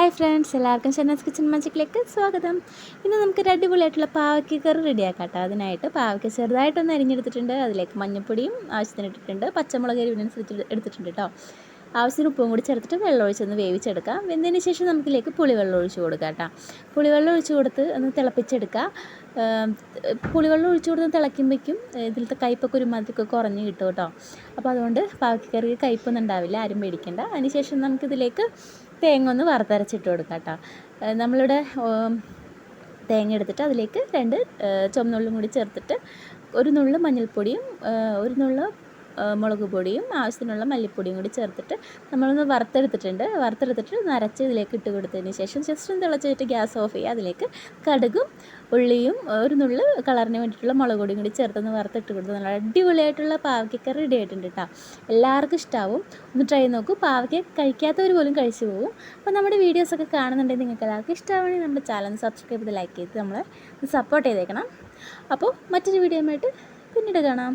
Hi friends എല്ലാവർക്കും ഷെന്നാസ് kitchen മജിക്കിലേക്ക് സ്വാഗതം. ഇന്ന് നമുക്ക് അടിപൊളിയായിട്ടുള്ള പാവയ്ക്ക കറി റെഡിയാക്കാം കേട്ടോ. അതിനായിട്ട് പാവയ്ക്ക ചെറുതായിട്ടൊന്ന് അരിഞ്ഞെടുത്തിട്ടുണ്ട്. അതിലേക്ക് മഞ്ഞൾപ്പൊടിയും ആവശ്യത്തിന് ഇട്ടിട്ടുണ്ട്. പച്ചമുളക് എരിവിനനുസരിച്ച് എടുത്തിട്ടുണ്ട് കേട്ടോ. ആവശ്യത്തിന് ഉപ്പും കൂടി ചേർത്തിട്ട് വെള്ളം ഒഴിച്ചൊന്ന് വേവിച്ചെടുക്കാം. വെന്തതിന് ശേഷം നമുക്കിലേക്ക് പുളിവെള്ളം ഒഴിച്ച് കൊടുക്കാം കേട്ടോ. പുളിവെള്ളം ഒഴിച്ച് കൊടുത്ത് ഒന്ന് തിളപ്പിച്ചെടുക്കുക പുളിവെള്ളം ഒഴിച്ച് കൊടുത്ത് തിളയ്ക്കുമ്പോഴേക്കും ഇതിലത്തെ കയ്പ്പൊക്കെ ഒരു മാതിരിയൊക്കെ കുറഞ്ഞ് കിട്ടും കേട്ടോ. അപ്പോൾ അതുകൊണ്ട് പാവയ്ക്കറി കയ്പ്പൊന്നും ഉണ്ടാവില്ല. ആരും പേടിക്കണ്ട. അതിനുശേഷം നമുക്കിതിലേക്ക് തേങ്ങ ഒന്ന് വറുത്തരച്ചിട്ട് കൊടുക്കാം കേട്ടോ നമ്മളിവിടെ തേങ്ങ എടുത്തിട്ട് അതിലേക്ക് രണ്ട് ചുമന്നുള്ളും കൂടി ചേർത്തിട്ട് ഒരു നുള്ള് മഞ്ഞൾപ്പൊടിയും ഒരു നുള്ളു മുളക് പൊടിയും ആവശ്യത്തിനുള്ള മല്ലിപ്പൊടിയും കൂടി ചേർത്തിട്ട് നമ്മളൊന്ന് വറുത്തെടുത്തിട്ടുണ്ട്. വറുത്തെടുത്തിട്ട് നരച്ച് ഇതിലേക്ക് ഇട്ട് കൊടുത്തതിന് ശേഷം ജസ്റ്റ് ഒന്ന് തിളച്ചിട്ട് ഗ്യാസ് ഓഫ് ചെയ്യുക. അതിലേക്ക് കടുകും ഉള്ളിയും ഒരു നുള്ളു കളറിന് വേണ്ടിയിട്ടുള്ള മുളക് പൊടിയും കൂടി ചേർത്തൊന്ന് വറുത്തിട്ട് കൊടുത്ത് നല്ല അടിപൊളിയായിട്ടുള്ള പാവയ്ക്ക റെഡി ആയിട്ടുണ്ട് കേട്ടോ എല്ലാവർക്കും ഇഷ്ടമാവും ഒന്ന് ട്രൈ നോക്കൂ. പാവയ്ക്ക കഴിക്കാത്തവർ പോലും കഴിച്ചു പോകും. അപ്പോൾ നമ്മുടെ വീഡിയോസൊക്കെ കാണുന്നുണ്ടെങ്കിൽ നിങ്ങൾക്ക് എല്ലാവർക്കും ഇഷ്ടമാണെങ്കിൽ നമ്മുടെ ചാനൽ സബ്സ്ക്രൈബ് ചെയ്ത് ലൈക്ക് ചെയ്ത് നമ്മളെ സപ്പോർട്ട് ചെയ്തേക്കണം. അപ്പോൾ മറ്റൊരു വീഡിയോ ആയിട്ട് പിന്നീട് കാണാം.